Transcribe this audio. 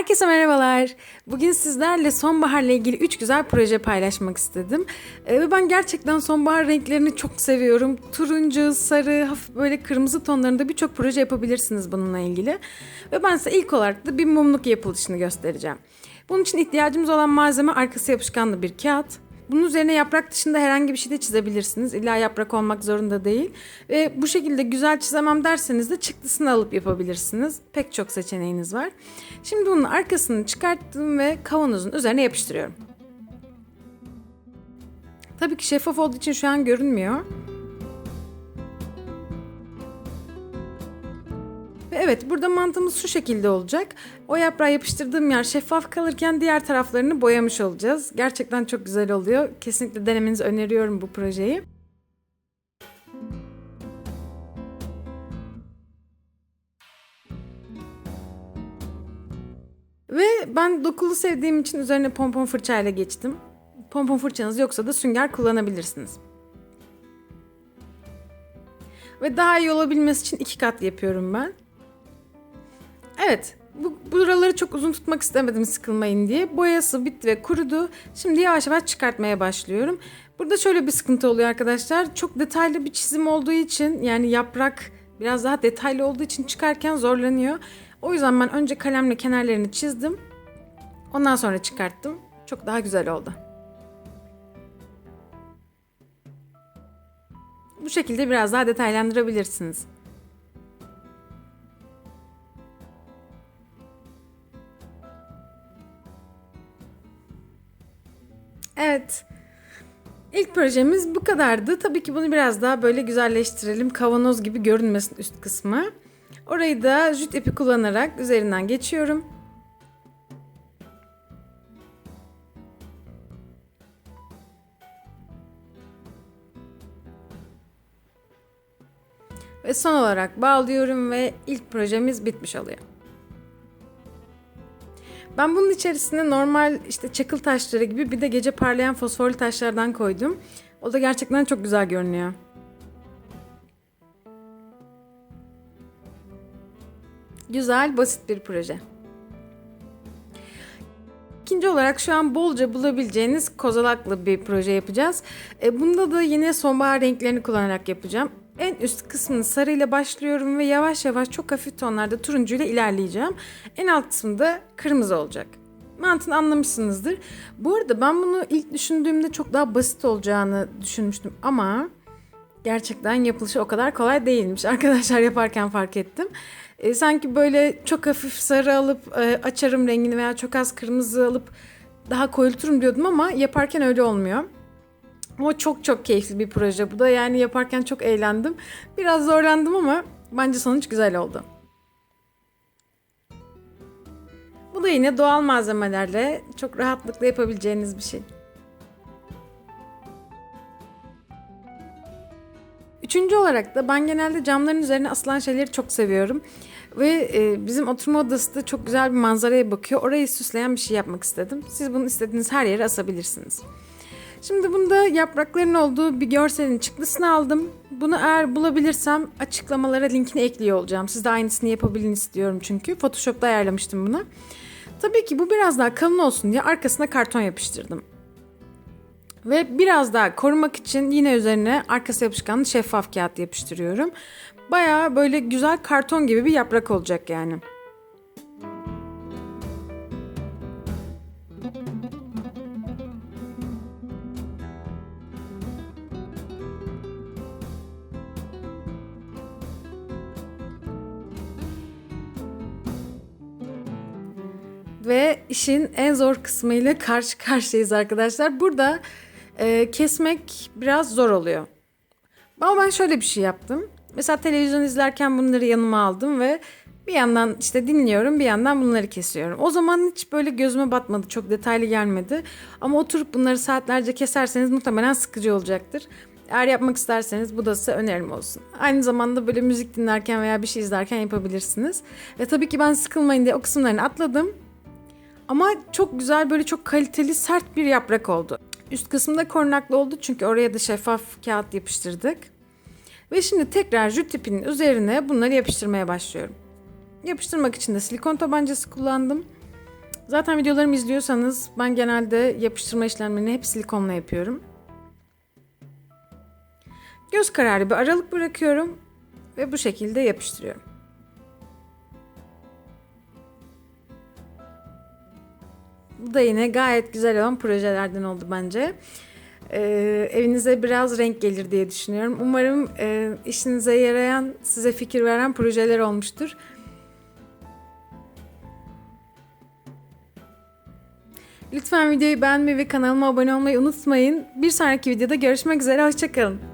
Herkese merhabalar. Bugün sizlerle sonbaharla ilgili 3 güzel proje paylaşmak istedim. Ee, Ve ben gerçekten sonbahar renklerini çok seviyorum. Turuncu, sarı, hafif böyle kırmızı tonlarında birçok proje yapabilirsiniz bununla ilgili. Ve ben size ilk olarak da bir mumluk yapılışını göstereceğim. Bunun için ihtiyacımız olan malzeme arkası yapışkanlı bir kağıt. Bunun üzerine yaprak dışında herhangi bir şey de çizebilirsiniz. İlla yaprak olmak zorunda değil. Ve bu şekilde güzel çizemem derseniz de çıktısını alıp yapabilirsiniz. Pek çok seçeneğiniz var. Şimdi bunun arkasını çıkarttım ve kavanozun üzerine yapıştırıyorum. Tabii ki şeffaf olduğu için şu an görünmüyor. Ve evet burada mantığımız şu şekilde olacak. O yaprağı yapıştırdığım yer şeffaf kalırken diğer taraflarını boyamış olacağız. Gerçekten çok güzel oluyor. Kesinlikle denemenizi öneriyorum bu projeyi. Ve ben dokulu sevdiğim için üzerine pompon fırçayla geçtim. Pompon fırçanız yoksa da sünger kullanabilirsiniz. Ve daha iyi olabilmesi için iki kat yapıyorum ben. Evet, bu buraları çok uzun tutmak istemedim sıkılmayın diye. Boyası bitti ve kurudu. Şimdi yavaş yavaş çıkartmaya başlıyorum. Burada şöyle bir sıkıntı oluyor arkadaşlar. Çok detaylı bir çizim olduğu için yani yaprak biraz daha detaylı olduğu için çıkarken zorlanıyor. O yüzden ben önce kalemle kenarlarını çizdim. Ondan sonra çıkarttım. Çok daha güzel oldu. Bu şekilde biraz daha detaylandırabilirsiniz. Evet. İlk projemiz bu kadardı. Tabii ki bunu biraz daha böyle güzelleştirelim. Kavanoz gibi görünmesin üst kısmı. Orayı da jüt ipi kullanarak üzerinden geçiyorum. Ve son olarak bağlıyorum ve ilk projemiz bitmiş oluyor. Ben bunun içerisine normal işte çakıl taşları gibi bir de gece parlayan fosforlu taşlardan koydum. O da gerçekten çok güzel görünüyor. Güzel, basit bir proje. İkinci olarak şu an bolca bulabileceğiniz kozalaklı bir proje yapacağız. E, bunda da yine sonbahar renklerini kullanarak yapacağım. En üst kısmını sarıyla başlıyorum ve yavaş yavaş çok hafif tonlarda turuncuyla ilerleyeceğim. En alt kısmında kırmızı olacak. Mantığını anlamışsınızdır. Bu arada ben bunu ilk düşündüğümde çok daha basit olacağını düşünmüştüm ama gerçekten yapılışı o kadar kolay değilmiş. Arkadaşlar yaparken fark ettim. E, sanki böyle çok hafif sarı alıp e, açarım rengini veya çok az kırmızı alıp daha koyulturum diyordum ama yaparken öyle olmuyor. Ama çok çok keyifli bir proje bu da. Yani yaparken çok eğlendim. Biraz zorlandım ama bence sonuç güzel oldu. Bu da yine doğal malzemelerle çok rahatlıkla yapabileceğiniz bir şey. Üçüncü olarak da ben genelde camların üzerine asılan şeyleri çok seviyorum. Ve e, bizim oturma odası da çok güzel bir manzaraya bakıyor. Orayı süsleyen bir şey yapmak istedim. Siz bunu istediğiniz her yere asabilirsiniz. Şimdi bunda yaprakların olduğu bir görselin çıktısını aldım. Bunu eğer bulabilirsem açıklamalara linkini ekliyor olacağım. Siz de aynısını yapabilin istiyorum çünkü. Photoshop'ta ayarlamıştım bunu. Tabii ki bu biraz daha kalın olsun diye arkasına karton yapıştırdım. Ve biraz daha korumak için yine üzerine arkası yapışkanlı şeffaf kağıt yapıştırıyorum. Baya böyle güzel karton gibi bir yaprak olacak yani. Ve işin en zor kısmıyla karşı karşıyayız arkadaşlar. Burada e, kesmek biraz zor oluyor. Ama ben şöyle bir şey yaptım. Mesela televizyon izlerken bunları yanıma aldım ve bir yandan işte dinliyorum bir yandan bunları kesiyorum. O zaman hiç böyle gözüme batmadı. Çok detaylı gelmedi. Ama oturup bunları saatlerce keserseniz muhtemelen sıkıcı olacaktır. Eğer yapmak isterseniz bu da size önerim olsun. Aynı zamanda böyle müzik dinlerken veya bir şey izlerken yapabilirsiniz. Ve tabii ki ben sıkılmayın diye o kısımlarını atladım. Ama çok güzel böyle çok kaliteli sert bir yaprak oldu. Üst kısımda korunaklı oldu çünkü oraya da şeffaf kağıt yapıştırdık. Ve şimdi tekrar jüt ipinin üzerine bunları yapıştırmaya başlıyorum. Yapıştırmak için de silikon tabancası kullandım. Zaten videolarımı izliyorsanız ben genelde yapıştırma işlemlerini hep silikonla yapıyorum. Göz kararı bir aralık bırakıyorum ve bu şekilde yapıştırıyorum. Bu da yine gayet güzel olan projelerden oldu bence. Ee, evinize biraz renk gelir diye düşünüyorum. Umarım e, işinize yarayan, size fikir veren projeler olmuştur. Lütfen videoyu beğenmeyi ve kanalıma abone olmayı unutmayın. Bir sonraki videoda görüşmek üzere, hoşçakalın.